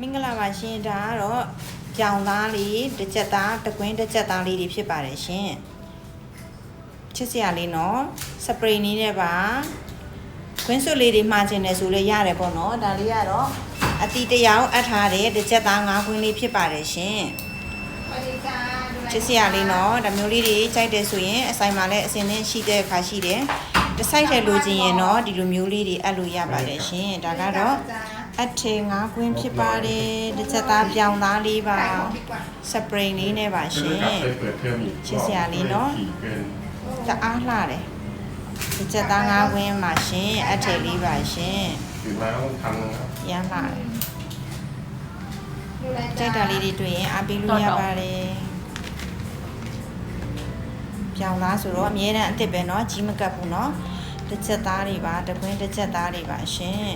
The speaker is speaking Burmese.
မင်္ဂလာပါရှင်ဒါကတော့ကြောင်သားလေးတစ်ချက်သားတကွင်းတစ်ချက်သားလေးတွေဖြစ်ပါတယ်ရှင်ချစ်စရာလေးနော်စပရေနည်းနဲ့ပါကွင်းစွပ်လေးတွေမှာကျင်တယ်ဆိုလည်းရတယ်ပေါ့နော်ဒါလေးကတော့အတီတရားအပ်ထားတဲ့တစ်ချက်သား၅ကွင်းလေးဖြစ်ပါတယ်ရှင်ချစ်စရာလေးနော်ဒါမျိုးလေးတွေကြိုက်တယ်ဆိုရင်အဆိုင်မှာလည်းအစင်းနဲ့ရှိတဲ့အခါရှိတယ် တစ်ဆိုင်တယ်လိုချင်ရင်တော့ဒီလိုမျိုးလေးတွေအပ်လို့ရပါတယ်ရှင်ဒါကတော့ จ้า အထည်ငါးကွင်းဖြစ်ပါတယ်တစ်ချက်သားပြောင်းသားလေးပါ ขายของดีกว่า စပရိန်လေးနဲ့ပါရှင် ไปเปิดเทอมอีก ချစ်စရာလေးနော် ขี่เกิน တအားလှတယ်တစ်ချက်သားငါးကွင်းပါရှင်အထည်လေးပါရှင် ถือมาต้องทำนะครับ ရမ်းလှတယ် ดูแล ကြိုက်တာလေးတွေတွေ့ရင်အားပေးလို့ရပါတယ် ပြောင်းသားဆိုတော့အမြဲတမ်းအစ်စ်ပဲเนาะကြီးမကပ်ဘူးเนาะတစ်ချက်သားတွေပါတစ်ကွင်းတစ်ချက်သားတွေပါရှင်